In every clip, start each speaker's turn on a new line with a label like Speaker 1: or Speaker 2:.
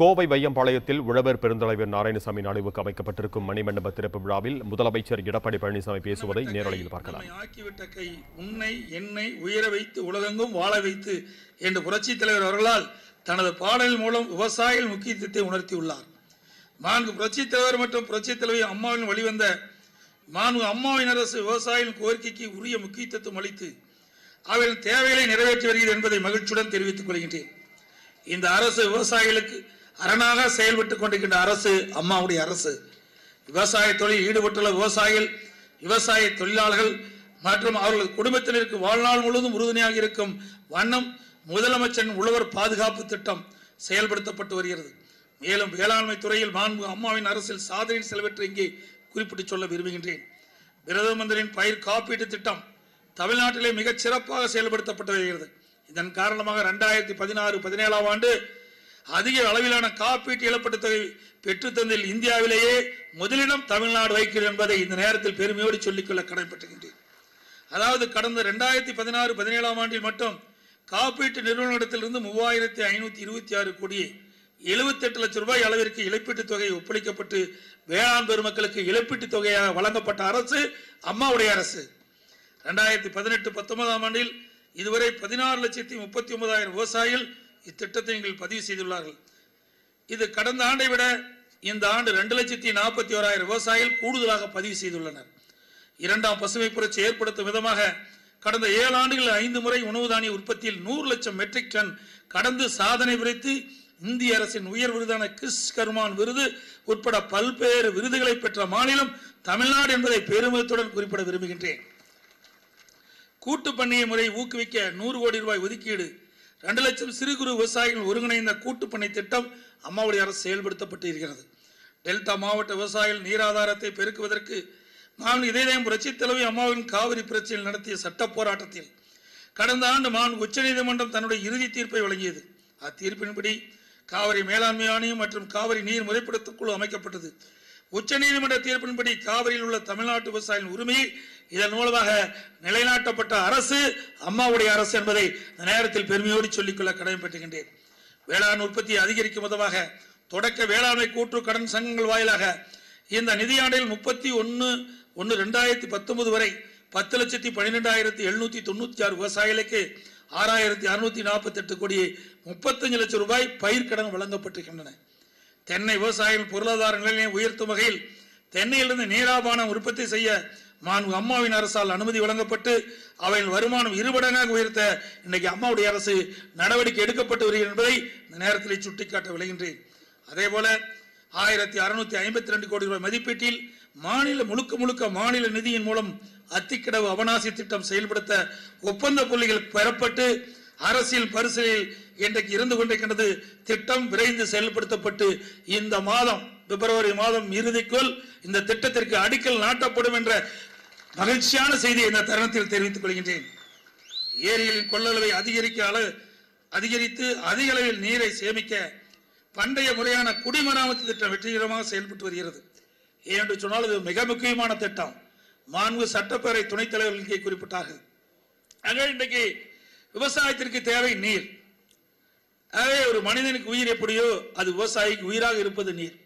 Speaker 1: கோவை வையம்பாளையத்தில் உழவர் பெருந்தலைவர் நாராயணசாமி நினைவுக்கு அமைக்கப்பட்டிருக்கும் மணிமண்டப திறப்பு விழாவில் முதலமைச்சர் எடப்பாடி பழனிசாமி பேசுவதை நேரலையில் பார்க்கலாம்.
Speaker 2: ஆக்கிவிட்ட கை உன்னை என்னை உயர வைத்து உலகெங்கும் வாழ வைத்து என்று புரட்சித் தலைவர் அவர்களால் தனது பாடல் மூலம் விவசாயிகள் முக்கியத்துவத்தை உணர்த்தியுள்ளார். நான்கு புரட்சித் தலைவர் மற்றும் புரட்சித் தலைவி அம்மாவின் வழிவந்த நான்கு அம்மாவின் அரசு விவசாயிகள் கோரிக்கைக்கு உரிய முக்கியத்துவம் அளித்து அவரின் தேவைகளை நிறைவேற்றி வருகிறது என்பதை மகிழ்ச்சியுடன் தெரிவித்துக் கொள்கின்றேன். இந்த அரசு விவசாயிகளுக்கு அரணாக செயல்பட்டுக் கொண்டிருக்கின்ற அரசு அம்மாவுடைய அரசு. விவசாய தொழில் ஈடுபட்டுள்ள விவசாயிகள் விவசாய தொழிலாளர்கள் மற்றும் அவர்களது குடும்பத்தினருக்கு வாழ்நாள் முழுவதும் உறுதுணையாக இருக்கும் வண்ணம் முதலமைச்சரின் உழவர் பாதுகாப்பு திட்டம் செயல்படுத்தப்பட்டு வருகிறது. மேலும் வேளாண்மை துறையில் மாண்பு அம்மாவின் அரசில் சாதனை செலவற்றை இங்கே குறிப்பிட்டு சொல்ல விரும்புகின்றேன். பிரதம மந்திரியின் பயிர் காப்பீட்டு திட்டம் தமிழ்நாட்டிலே மிகச் சிறப்பாக செயல்படுத்தப்பட்டு வருகிறது. இதன் காரணமாக ரெண்டாயிரத்தி பதினாறு பதினேழாம் ஆண்டு அதிக அளவிலான காப்பீட்டு இழப்பீட்டு தொகை பெற்றுத்தந்தில் இந்தியாவிலேயே முதலிடம் தமிழ்நாடு வைக்கிறது என்பதை இந்த நேரத்தில் பெருமையோடு சொல்லிக்கொள்ள கடமைப்பட்டுகின்றேன் அதாவது கடந்த ரெண்டாயிரத்தி பதினாறு பதினேழாம் ஆண்டில் மட்டும் காப்பீட்டு நிறுவனத்திலிருந்து மூவாயிரத்தி ஐநூற்றி இருபத்தி ஆறு கோடியே எழுபத்தெட்டு லட்சம் ரூபாய் அளவிற்கு இழப்பீட்டுத் தொகை ஒப்படைக்கப்பட்டு வேளாண் பெருமக்களுக்கு இழப்பீட்டுத் தொகையாக வழங்கப்பட்ட அரசு அம்மாவுடைய அரசு. ரெண்டாயிரத்தி பதினெட்டு பத்தொன்பதாம் ஆண்டில் இதுவரை பதினாறு லட்சத்தி முப்பத்தி ஒன்பதாயிரம் விவசாயிகள் இத்திட்டத்தை நீங்கள் பதிவு செய்துள்ளார்கள். இது கடந்த ஆண்டை விட இந்த ஆண்டு ரெண்டு லட்சத்தி நாற்பத்தி ஓராயிரம் விவசாயிகள் கூடுதலாக பதிவு செய்துள்ளனர். இரண்டாம் பசுமை புரட்சி ஏற்படுத்தும் விதமாக கடந்த ஏழு ஆண்டுகளில் ஐந்து முறை உணவு தானிய உற்பத்தியில் நூறு லட்சம் மெட்ரிக் டன் கடந்து சாதனை விரைத்து இந்திய அரசின் உயர் விருதான கிறிஸ் கர்மான் விருது உட்பட பல்வேறு விருதுகளை பெற்ற மாநிலம் தமிழ்நாடு என்பதை பெருமிதத்துடன் குறிப்பிட விரும்புகின்றேன். கூட்டு பண்ணைய முறை ஊக்குவிக்க நூறு கோடி ரூபாய் ஒதுக்கீடு ரெண்டு லட்சம் சிறு குறு விவசாயிகள் ஒருங்கிணைந்த கூட்டு திட்டம் அம்மாவுடைய அரசு செயல்படுத்தப்பட்டு இருக்கிறது டெல்டா மாவட்ட விவசாயிகள் நீராதாரத்தை பெருக்குவதற்கு மாவன் இதயம் புரட்சி தலைவி அம்மாவின் காவிரி பிரச்சனையில் நடத்திய சட்ட போராட்டத்தில் கடந்த ஆண்டு மான் உச்சநீதிமன்றம் தன்னுடைய இறுதி தீர்ப்பை வழங்கியது. அத்தீர்ப்பின்படி காவிரி மேலாண்மை ஆணையம் மற்றும் காவிரி நீர் முறைப்படுத்துக்குழு அமைக்கப்பட்டது. உச்சநீதிமன்ற தீர்ப்பின்படி காவிரியில் உள்ள தமிழ்நாட்டு விவசாயிகளின் உரிமையை இதன் மூலமாக நிலைநாட்டப்பட்ட அரசு அம்மாவுடைய அரசு என்பதை இந்த நேரத்தில் பெருமையோடு சொல்லிக்கொள்ள கடமைப்பட்டுகின்றேன். வேளாண் உற்பத்தியை அதிகரிக்கும் விதமாக தொடக்க வேளாண்மை கூட்டு கடன் சங்கங்கள் வாயிலாக இந்த நிதியாண்டில் முப்பத்தி ஒன்று ஒன்று ரெண்டாயிரத்தி பத்தொன்பது வரை பத்து லட்சத்தி பன்னிரெண்டாயிரத்தி எழுநூத்தி தொண்ணூத்தி ஆறு விவசாயிகளுக்கு ஆறாயிரத்தி அறுநூத்தி நாற்பத்தி எட்டு கோடி முப்பத்தஞ்சு லட்சம் ரூபாய் பயிர்க்கடன் வழங்கப்பட்டிருக்கின்றன. தென்னை விவசாயிகள் பொருளாதார நிலையை உயர்த்தும் வகையில் தென்னையிலிருந்து நீராபானம் உற்பத்தி செய்ய மாண்பு அம்மாவின் அரசால் அனுமதி வழங்கப்பட்டு அவையின் வருமானம் இருபடங்காக உயர்த்த இன்னைக்கு அம்மாவுடைய அரசு நடவடிக்கை எடுக்கப்பட்டு வருகிறது என்பதை இந்த நேரத்தில் சுட்டிக்காட்ட விளைகின்றேன் அதே போல ஆயிரத்தி அறுநூத்தி ஐம்பத்தி ரெண்டு கோடி ரூபாய் மதிப்பீட்டில் மாநில முழுக்க முழுக்க மாநில நிதியின் மூலம் அத்திக்கடவு அவனாசி திட்டம் செயல்படுத்த ஒப்பந்த புள்ளிகள் பெறப்பட்டு அரசியல் பரிசீலில் இன்றைக்கு இருந்து கொண்டிருக்கின்றது திட்டம் விரைந்து செயல்படுத்தப்பட்டு இந்த மாதம் பிப்ரவரி மாதம் இறுதிக்குள் இந்த திட்டத்திற்கு அடிக்கல் நாட்டப்படும் என்ற மகிழ்ச்சியான செய்தியை இந்த தருணத்தில் தெரிவித்துக் கொள்கின்றேன். ஏரிகளின் கொள்ளளவை அதிகரிக்க அளவு அதிகரித்து அதிக அளவில் நீரை சேமிக்க பண்டைய முறையான குடிமராமத்து திட்டம் வெற்றிகரமாக செயல்பட்டு வருகிறது. ஏனென்று சொன்னால் இது மிக முக்கியமான திட்டம். மாண்பு சட்டப்பேரவை துணைத் தலைவர்கள் குறிப்பிட்டார்கள். ஆக இன்றைக்கு விவசாயத்திற்கு தேவை நீர். ஆகவே ஒரு மனிதனுக்கு உயிர் எப்படியோ அது விவசாயிக்கு உயிராக இருப்பது நீர்.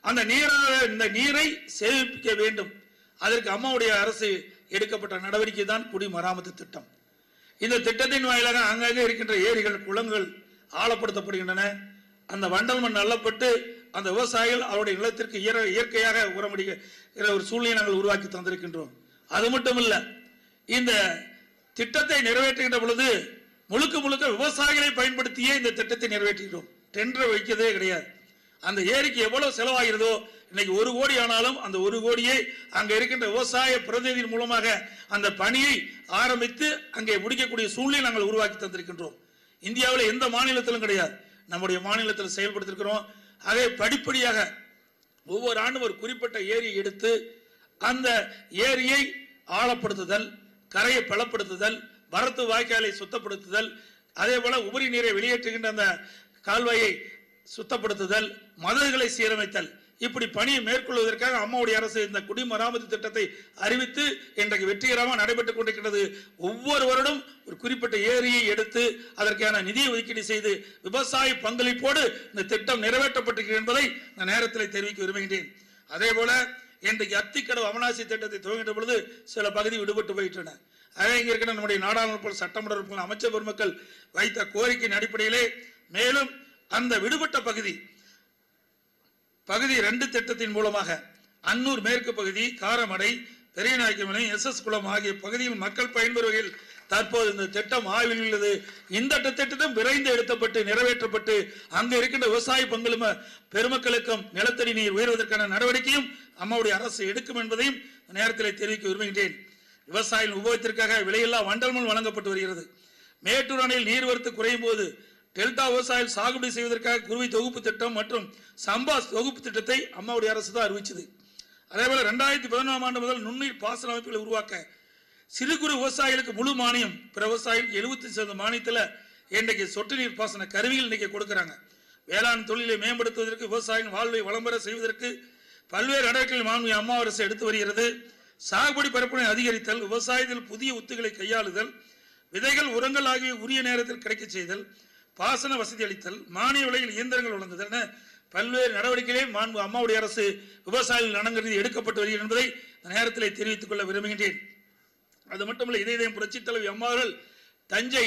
Speaker 2: அந்த நீராக இந்த நீரை சேமிக்க வேண்டும். அதற்கு அம்மாவுடைய அரசு எடுக்கப்பட்ட நடவடிக்கை தான் குடிமராமத்து திட்டம். இந்த திட்டத்தின் வாயிலாக அங்கங்கே இருக்கின்ற ஏரிகள் குளங்கள் ஆழப்படுத்தப்படுகின்றன. அந்த வண்டல் மண் அள்ளப்பட்டு அந்த விவசாயிகள் அவருடைய நிலத்திற்கு இயற- இயற்கையாக உரமடிக்கிற ஒரு சூழ்நிலை நாங்கள் உருவாக்கி தந்திருக்கின்றோம். அது மட்டும் இல்லை இந்த திட்டத்தை நிறைவேற்றுகின்ற பொழுது முழுக்க முழுக்க விவசாயிகளை பயன்படுத்தியே இந்த திட்டத்தை நிறைவேற்றுகிறோம். டெண்டர் வைக்கிறதே கிடையாது. அந்த ஏரிக்கு எவ்வளவு செலவாகிறதோ இன்னைக்கு ஒரு கோடி ஆனாலும் அந்த ஒரு கோடியை அங்க இருக்கின்ற விவசாய பிரதிநிதியின் மூலமாக அந்த பணியை ஆரம்பித்து அங்கே முடிக்கக்கூடிய சூழ்நிலை நாங்கள் உருவாக்கி தந்திருக்கின்றோம். இந்தியாவில் எந்த மாநிலத்திலும் கிடையாது. நம்முடைய மாநிலத்தில் செயல்படுத்திருக்கிறோம். அதே படிப்படியாக ஒவ்வொரு ஆண்டும் ஒரு குறிப்பிட்ட ஏரியை எடுத்து அந்த ஏரியை ஆழப்படுத்துதல் கரையை பலப்படுத்துதல் வரத்து வாய்க்காலை சுத்தப்படுத்துதல் அதே போல உபரி நீரை வெளியேற்றுகின்ற அந்த கால்வாயை சுத்தப்படுத்துதல் மதகுகளை சீரமைத்தல். இப்படி பணியை மேற்கொள்வதற்காக அம்மாவுடைய அரசு இந்த குடிமராமத்து திட்டத்தை அறிவித்து இன்றைக்கு வெற்றிகரமாக நடைபெற்றுக் கொண்டிருக்கிறது. ஒவ்வொரு வருடம் ஒரு குறிப்பிட்ட ஏரியை எடுத்து அதற்கான நிதியை ஒதுக்கீடு செய்து விவசாய பங்களிப்போடு இந்த திட்டம் நிறைவேற்றப்பட்டிருக்கிறது என்பதை நான் நேரத்தில் தெரிவிக்க விரும்புகின்றேன். அதே போல இன்றைக்கு அத்திக்கடவு அவனாசி திட்டத்தை துவங்கின்ற பொழுது சில பகுதி விடுபட்டு போயிட்டன. அதே இங்கே இருக்கிற நம்முடைய நாடாளுமன்ற சட்டமன்ற உறுப்பினர் அமைச்சர் பெருமக்கள் வைத்த கோரிக்கையின் அடிப்படையிலே மேலும் அந்த விடுபட்ட பகுதி பகுதி ரெண்டு திட்டத்தின் மூலமாக அன்னூர் மேற்கு பகுதி காரமடை பெரியநாயக்கமலை எஸ் எஸ் குளம் ஆகிய பகுதியில் மக்கள் பயன்பெறும் வகையில் தற்போது இந்த திட்டம் ஆய்வில் உள்ளது. இந்த திட்டம் விரைந்து எடுத்தப்பட்டு நிறைவேற்றப்பட்டு அங்கு இருக்கின்ற விவசாய பங்களும் பெருமக்களுக்கும் நிலத்தடி நீர் உயர்வதற்கான நடவடிக்கையும் அம்மாவுடைய அரசு எடுக்கும் என்பதையும் நேரத்தில் தெரிவிக்க விரும்புகின்றேன். விவசாயிகள் உபயோகத்திற்காக விலையில்லா வண்டல் மண் வழங்கப்பட்டு வருகிறது. மேட்டூர் அணையில் நீர்வரத்து குறையும் போது டெல்டா விவசாயிகள் சாகுபடி செய்வதற்காக குருவி தொகுப்பு திட்டம் மற்றும் சம்பா தொகுப்பு திட்டத்தை அம்மாவுடைய அரசு தான் அறிவிச்சது. அதேபோல் ரெண்டாயிரத்தி பதினொன்றாம் ஆண்டு முதல் நுண்ணீர் பாசன அமைப்புகளை உருவாக்க சிறு குறு விவசாயிகளுக்கு முழு மானியம் பிற விவசாயிகளுக்கு எழுபத்தி சதவீத மானியத்தில் இன்றைக்கு சொட்டு நீர் பாசன கருவிகள் இன்றைக்கி கொடுக்குறாங்க. வேளாண் தொழிலை மேம்படுத்துவதற்கு விவசாயிகள் வாழ்வை வளம்பெற செய்வதற்கு பல்வேறு நடவடிக்கைகள் மாண்பு அம்மா அரசு எடுத்து வருகிறது. சாகுபடி பரப்பினை அதிகரித்தல் விவசாயத்தில் புதிய உத்துகளை கையாளுதல் விதைகள் உரங்கள் ஆகிய உரிய நேரத்தில் கிடைக்க செய்தல் பாசன வசதி அளித்தல் மானிய விலையில் இயந்திரங்கள் வழங்குதல் என பல்வேறு நடவடிக்கைகளே மாண்பு அம்மாவுடைய அரசு விவசாயிகள் நலன்கருதி எடுக்கப்பட்டு வருகிறது என்பதை நேரத்தில் தெரிவித்துக் கொள்ள விரும்புகின்றேன். அது மட்டுமல்ல இதே இதயம் புரட்சித் தலைவி அம்மாவர்கள் தஞ்சை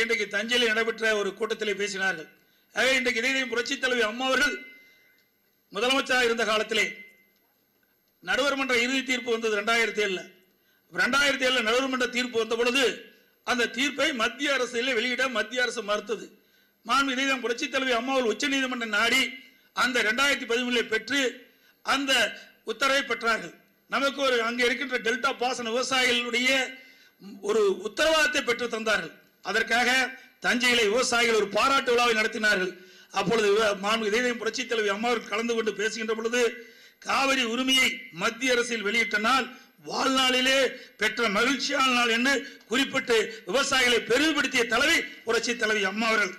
Speaker 2: இன்றைக்கு தஞ்சையில் நடைபெற்ற ஒரு கூட்டத்தில் பேசினார்கள். ஆகவே இன்றைக்கு இதே இதயம் புரட்சித் தலைவி அம்மாவர்கள் முதலமைச்சராக இருந்த காலத்திலே நடுவர் மன்ற இறுதி தீர்ப்பு வந்தது ரெண்டாயிரத்தி ஏழில் ரெண்டாயிரத்தி ஏழில் நடுவர் மன்ற தீர்ப்பு வந்த பொழுது அந்த தீர்ப்பை மத்திய அரசில் வெளியிட மத்திய அரசு மறுத்தது. மாண்பு இதயம் புரட்சி தலைவி அம்மாவில் உச்ச நீதிமன்றம் நாடி அந்த ரெண்டாயிரத்தி பதிமூணில் பெற்று அந்த உத்தரவை பெற்றார்கள். நமக்கு ஒரு அங்கே இருக்கின்ற டெல்டா பாசன விவசாயிகளுடைய ஒரு உத்தரவாதத்தை பெற்று தந்தார்கள். அதற்காக தஞ்சையிலே விவசாயிகள் ஒரு பாராட்டு விழாவை நடத்தினார்கள். அப்பொழுது மாண்பு இதயம் புரட்சி தலைவி அம்மாவர்கள் கலந்து கொண்டு பேசுகின்ற பொழுது காவிரி உரிமையை மத்திய அரசில் வெளியிட்ட நாள் வாழ்நாளிலே பெற்ற மகிழ்ச்சியான நாள் என்று குறிப்பிட்டு விவசாயிகளை பெருமைப்படுத்திய தலைவி புரட்சி தலைவி அம்மா அவர்கள்.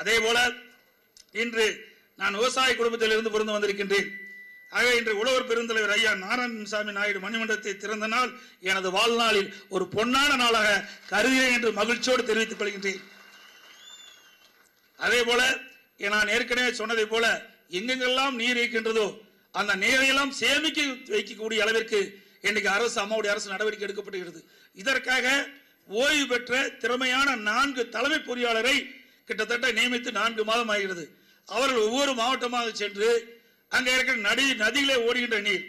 Speaker 2: அதே போல இன்று நான் விவசாய குடும்பத்தில் இருந்து பிறந்து வந்திருக்கின்றேன். ஆக இன்று உழவர் பெருந்தலைவர் ஐயா நாராயணசாமி நாயுடு மணிமண்டலத்தை திறந்த நாள் எனது வாழ்நாளில் ஒரு பொன்னான நாளாக கருதினேன் என்று மகிழ்ச்சியோடு தெரிவித்துக் கொள்கின்றேன். அதே போல நான் ஏற்கனவே சொன்னதை போல எங்கெங்கெல்லாம் நீர் இருக்கின்றதோ அந்த நீரையெல்லாம் சேமிக்க வைக்கக்கூடிய அளவிற்கு இன்னைக்கு அரசு அம்மாவுடைய அரசு நடவடிக்கை எடுக்கப்படுகிறது இதற்காக ஓய்வு பெற்ற திறமையான நான்கு தலைமை பொறியாளரை கிட்டத்தட்ட நியமித்து நான்கு மாதம் ஆகிறது. அவர்கள் ஒவ்வொரு மாவட்டமாக சென்று அங்கே இருக்கிற நடி நதியிலே ஓடுகின்ற நீர்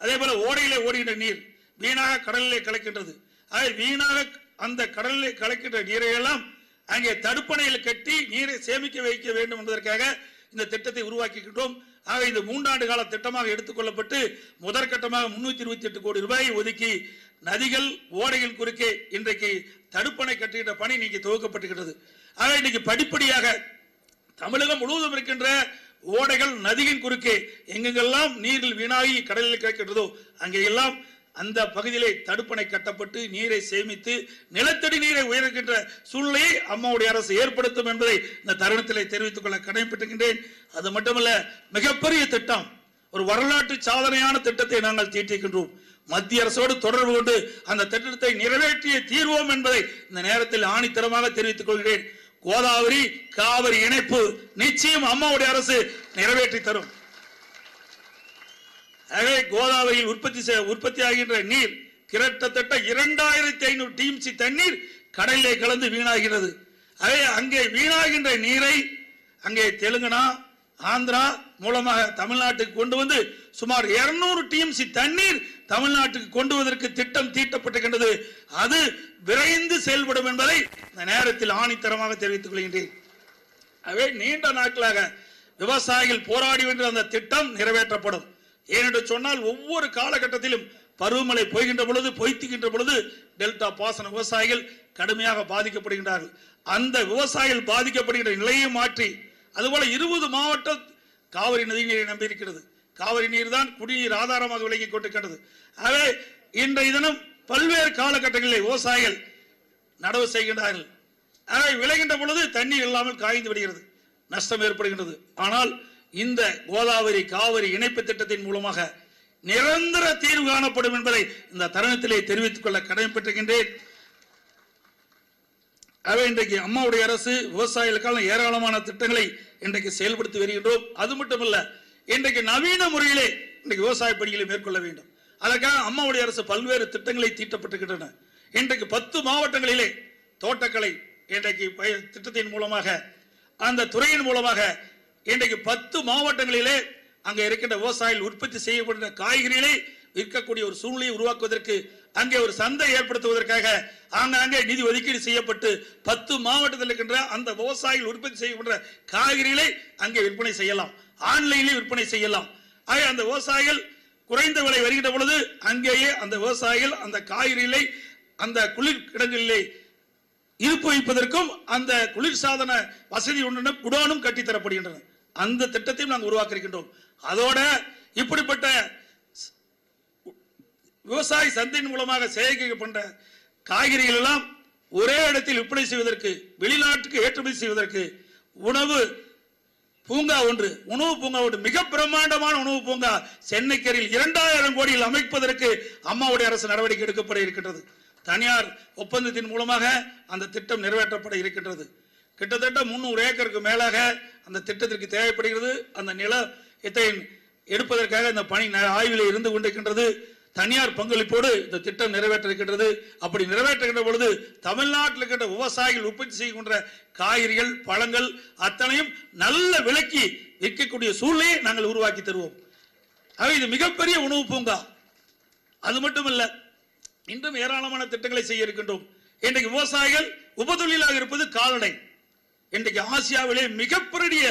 Speaker 2: அதே போல ஓடையிலே ஓடுகின்ற நீர் வீணாக கடலிலே கலக்கின்றது. ஆக வீணாக அந்த கடலிலே கலக்கின்ற நீரை எல்லாம் அங்கே தடுப்பணையில் கட்டி நீரை சேமிக்க வைக்க வேண்டும் என்பதற்காக இந்த திட்டத்தை உருவாக்கிக்கிட்டோம். ஆக இது மூன்றாண்டு கால திட்டமாக எடுத்துக்கொள்ளப்பட்டு முதற்கட்டமாக முன்னூற்றி இருபத்தி எட்டு கோடி ரூபாயை ஒதுக்கி நதிகள் ஓடைகள் குறுக்கே இன்றைக்கு தடுப்பணை கட்டுகின்ற பணி இன்னைக்கு துவக்கப்பட்டுகிறது ஆக இன்னைக்கு படிப்படியாக தமிழகம் முழுவதும் இருக்கின்ற ஓடைகள் நதியின் குறுக்கே எங்கெங்கெல்லாம் நீரில் வீணாகி கடலில் கிடைக்கின்றதோ அங்கெல்லாம் அந்த பகுதியிலே தடுப்பணை கட்டப்பட்டு நீரை சேமித்து நிலத்தடி நீரை உயர்கின்ற சூழ்நிலையை அம்மாவுடைய அரசு ஏற்படுத்தும் என்பதை இந்த தருணத்திலே தெரிவித்துக் கொள்ள கடமைப்பட்டுகின்றேன் அது மட்டுமல்ல மிகப்பெரிய திட்டம் ஒரு வரலாற்று சாதனையான திட்டத்தை நாங்கள் தீட்டிக்கின்றோம் மத்திய அரசோடு தொடர்பு கொண்டு அந்த திட்டத்தை நிறைவேற்றிய தீர்வோம் என்பதை இந்த நேரத்தில் ஆணித்தரமாக தெரிவித்துக் கொள்கிறேன். கோதாவரி காவிரி இணைப்பு நிச்சயம் அம்மாவுடைய அரசு நிறைவேற்றி தரும். ஆகவே கோதாவரியில் உற்பத்தி உற்பத்தி ஆகின்ற நீர் கிட்டத்தட்ட இரண்டாயிரத்தி ஐநூறு டிஎம்சி தண்ணீர் கடலிலே கலந்து வீணாகிறது. ஆகவே அங்கே வீணாகின்ற நீரை அங்கே தெலுங்கனா ஆந்திரா மூலமாக தமிழ்நாட்டுக்கு கொண்டு வந்து சுமார் 200 டிஎம்சி தண்ணீர் தமிழ்நாட்டுக்கு கொண்டு வருவதற்கு திட்டம் தீட்டப்பட்டிருக்கின்றது. அது விரைந்து செயல்படும் என்பதை இந்த நேரத்தில் ஆணித்தரமாக தெரிவித்துக் கொள்கின்றேன். ஆகவே நீண்ட நாட்களாக விவசாயிகள் போராடி வென்ற அந்த திட்டம் நிறைவேற்றப்படும். ஏனென்று சொன்னால் ஒவ்வொரு காலகட்டத்திலும் பருவமழை பொய்கின்ற பொழுது பொய்த்துகின்ற பொழுது டெல்டா பாசன விவசாயிகள் கடுமையாக பாதிக்கப்படுகின்றார்கள். அந்த விவசாயிகள் பாதிக்கப்படுகின்ற நிலையை மாற்றி அதுபோல இருபது மாவட்டம் காவிரி நதி நீரை நம்பியிருக்கிறது காவிரி நீர் தான் குடிநீர் ஆதாரமாக விளங்கிக் கொண்டிருக்கிறது ஆகவே இன்றைய தினம் பல்வேறு காலகட்டங்களில் விவசாயிகள் நடவு செய்கின்றார்கள். ஆகவே விளைகின்ற பொழுது தண்ணீர் இல்லாமல் காய்ந்து விடுகிறது. நஷ்டம் ஏற்படுகின்றது. ஆனால் இந்த கோதாவரி காவிரி இணைப்பு திட்டத்தின் மூலமாக நிரந்தர தீர்வு காணப்படும் என்பதை இந்த தருணத்திலே தெரிவித்துக் கொள்ள கடமைப்பட்டிருக்கின்றேன். ஆகவே இன்றைக்கு அம்மாவுடைய அரசு விவசாயிகளுக்கான ஏராளமான திட்டங்களை இன்றைக்கு செயல்படுத்தி வருகின்றோம். அது மட்டுமல்ல இன்றைக்கு நவீன முறையிலே இன்றைக்கு விவசாய பணிகளை மேற்கொள்ள வேண்டும். அதற்காக அம்மாவுடைய அரசு பல்வேறு திட்டங்களை தீட்டப்பட்டிருக்கின்றன. இன்றைக்கு பத்து மாவட்டங்களிலே தோட்டக்கலை இன்றைக்கு திட்டத்தின் மூலமாக அந்த துறையின் மூலமாக இன்றைக்கு பத்து மாவட்டங்களிலே அங்கே இருக்கின்ற விவசாயிகள் உற்பத்தி செய்யப்படுகிற காய்கறிகளை விற்கக்கூடிய ஒரு சூழ்நிலையை உருவாக்குவதற்கு அங்கே ஒரு சந்தை ஏற்படுத்துவதற்காக ஆங்காங்கே நிதி ஒதுக்கீடு செய்யப்பட்டு பத்து மாவட்டத்தில் இருக்கின்ற அந்த விவசாயிகள் உற்பத்தி செய்யப்படுற காய்கறிகளை அங்கே விற்பனை செய்யலாம். ஆன்லைனில் விற்பனை செய்யலாம். ஆக அந்த விவசாயிகள் குறைந்த விலை வருகின்ற பொழுது அங்கேயே அந்த விவசாயிகள் அந்த காய்கறிகளை அந்த குளிர் கிடங்களிலே இருப்பு வைப்பதற்கும் அந்த குளிர்சாதன வசதி ஒன்றுடன் குடோனும் கட்டித்தரப்படுகின்றன. அந்த திட்டத்தையும் நாங்கள் உருவாக்கிருக்கின்றோம் அதோட இப்படிப்பட்ட விவசாய சந்தையின் மூலமாக சேகரிக்கப்பட்ட காய்கறிகள் எல்லாம் ஒரே இடத்தில் விற்பனை செய்வதற்கு வெளிநாட்டுக்கு ஏற்றுமதி செய்வதற்கு உணவு பூங்கா ஒன்று உணவு பூங்கா ஒன்று மிக பிரம்மாண்டமான உணவு பூங்கா சென்னைக்கரில் இரண்டாயிரம் கோடியில் அமைப்பதற்கு அம்மாவுடைய அரசு நடவடிக்கை எடுக்கப்பட இருக்கின்றது. தனியார் ஒப்பந்தத்தின் மூலமாக அந்த திட்டம் நிறைவேற்றப்பட இருக்கின்றது. கிட்டத்தட்ட முன்னூறு ஏக்கருக்கு மேலாக அந்த திட்டத்திற்கு தேவைப்படுகிறது. அந்த நிலத்தை எடுப்பதற்காக இந்த பணி ந- ஆய்வில் இருந்து கொண்டிருக்கின்றது. தனியார் பங்களிப்போடு இந்த திட்டம் நிறைவேற்றிருக்கின்றது. அப்படி நிறைவேற்றுகின்ற பொழுது தமிழ்நாட்டில் இருக்கின்ற விவசாயிகள் உற்பத்தி செய்கின்ற காய்கறிகள் பழங்கள் அத்தனையும் நல்ல விலைக்கு விற்கக்கூடிய சூழ்நிலையை நாங்கள் உருவாக்கி தருவோம். ஆக இது மிகப்பெரிய உணவு பூங்கா. அது மட்டுமல்ல இன்றும் ஏராளமான திட்டங்களை செய்ய இருக்கின்றோம். இன்றைக்கு விவசாயிகள் உபதொழிலாக இருப்பது கால்நடை. இன்றைக்கு ஆசியாவிலே மிகப்பெரிய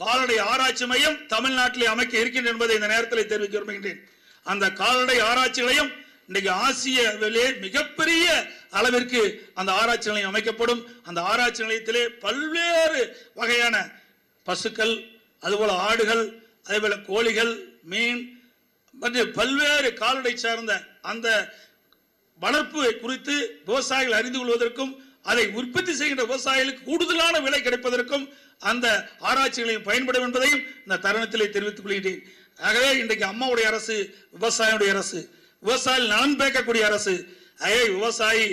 Speaker 2: கால்நடை ஆராய்ச்சி மையம் தமிழ்நாட்டிலே அமைக்க இருக்கின்றன என்பதை இந்த நேரத்தில் தெரிவிக்க விரும்புகின்றேன். அந்த கால்நடை ஆராய்ச்சி நிலையம் இன்றைக்கு ஆசியாவிலே மிகப்பெரிய அளவிற்கு அந்த ஆராய்ச்சி நிலையம் அமைக்கப்படும். அந்த ஆராய்ச்சி நிலையத்திலே பல்வேறு வகையான பசுக்கள் அதுபோல ஆடுகள் அதேபோல கோழிகள் மீன் மற்றும் பல்வேறு கால்நடை சார்ந்த அந்த வளர்ப்பு குறித்து விவசாயிகள் அறிந்து கொள்வதற்கும் அதை உற்பத்தி செய்கின்ற விவசாயிகளுக்கு கூடுதலான விலை கிடைப்பதற்கும் அந்த ஆராய்ச்சிகளையும் பயன்படும் என்பதையும் இந்த தருணத்திலே தெரிவித்துக் கொள்கிறேன் ஆகவே இன்றைக்கு அம்மாவுடைய அரசு விவசாயியுடைய அரசு விவசாயி நலன் பேக்கக்கூடிய அரசு ஆகவே விவசாயி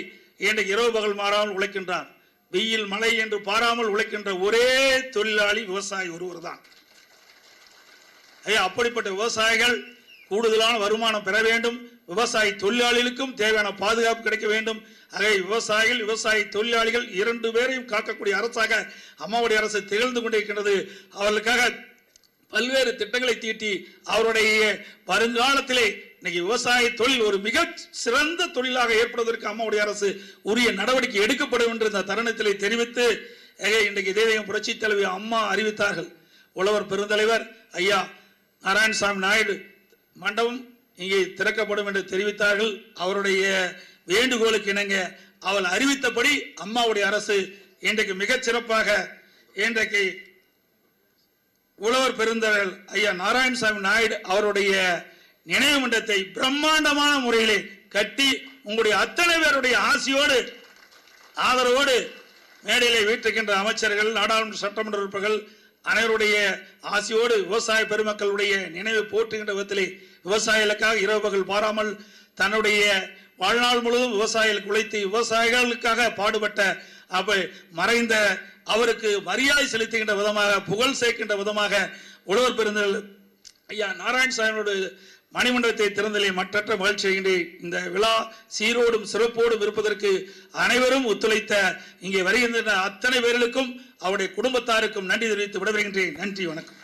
Speaker 2: இன்றைக்கு இரவு பகல் மாறாமல் உழைக்கின்றான். வெயில் மழை என்று பாராமல் உழைக்கின்ற ஒரே தொழிலாளி விவசாயி ஒருவர் தான் அப்படிப்பட்ட விவசாயிகள் கூடுதலான வருமானம் பெற வேண்டும். விவசாய தொழிலாளிகளுக்கும் தேவையான பாதுகாப்பு கிடைக்க வேண்டும். ஆகவே விவசாயிகள் விவசாய தொழிலாளிகள் இரண்டு பேரையும் காக்கக்கூடிய அரசாக அம்மாவுடைய அரசு திகழ்ந்து கொண்டிருக்கின்றது. அவர்களுக்காக பல்வேறு திட்டங்களை தீட்டி அவருடைய வருங்காலத்திலே இன்னைக்கு விவசாய தொழில் ஒரு மிக சிறந்த தொழிலாக ஏற்படுவதற்கு அம்மாவுடைய அரசு உரிய நடவடிக்கை எடுக்கப்படும் என்று இந்த தருணத்திலே தெரிவித்து இன்றைக்கு தேவியம் புரட்சி தலைவி அம்மா அறிவித்தார்கள். உழவர் பெருந்தலைவர் ஐயா நாராயணசாமி நாயுடு மண்டபம் இங்கே திறக்கப்படும் என்று தெரிவித்தார்கள். அவருடைய வேண்டுகோளுக்கு இணங்க அவள் அறிவித்தபடி அம்மாவுடைய அரசு இன்றைக்கு மிகச் சிறப்பாக இன்றைக்கு உழவர் பெருந்தவர்கள் ஐயா நாராயணசாமி நாயுடு அவருடைய நினைவு மன்றத்தை பிரம்மாண்டமான முறையிலே கட்டி உங்களுடைய அத்தனை பேருடைய ஆசியோடு ஆதரவோடு மேடையிலே வீட்டிருக்கின்ற அமைச்சர்கள் நாடாளுமன்ற சட்டமன்ற உறுப்பினர்கள் அனைவருடைய ஆசியோடு விவசாய பெருமக்களுடைய நினைவை போற்றுகின்ற விதத்திலே விவசாயிகளுக்காக இரவு பகல் பாராமல் தன்னுடைய வாழ்நாள் முழுவதும் விவசாயிகளுக்கு உழைத்து விவசாயிகளுக்காக பாடுபட்ட அப்ப மறைந்த அவருக்கு மரியாதை செலுத்துகின்ற விதமாக புகழ் சேர்க்கின்ற விதமாக உழவர் பெருந்தல் ஐயா நாராயணசாமியோட மணிமண்டபத்தை திறந்தலை மற்றற்ற மகிழ்ச்சி இந்த விழா சீரோடும் சிறப்போடும் இருப்பதற்கு அனைவரும் ஒத்துழைத்த இங்கே வருகின்ற அத்தனை பேர்களுக்கும் அவருடைய குடும்பத்தாருக்கும் நன்றி தெரிவித்து விடைபெறுகின்றேன். நன்றி வணக்கம்.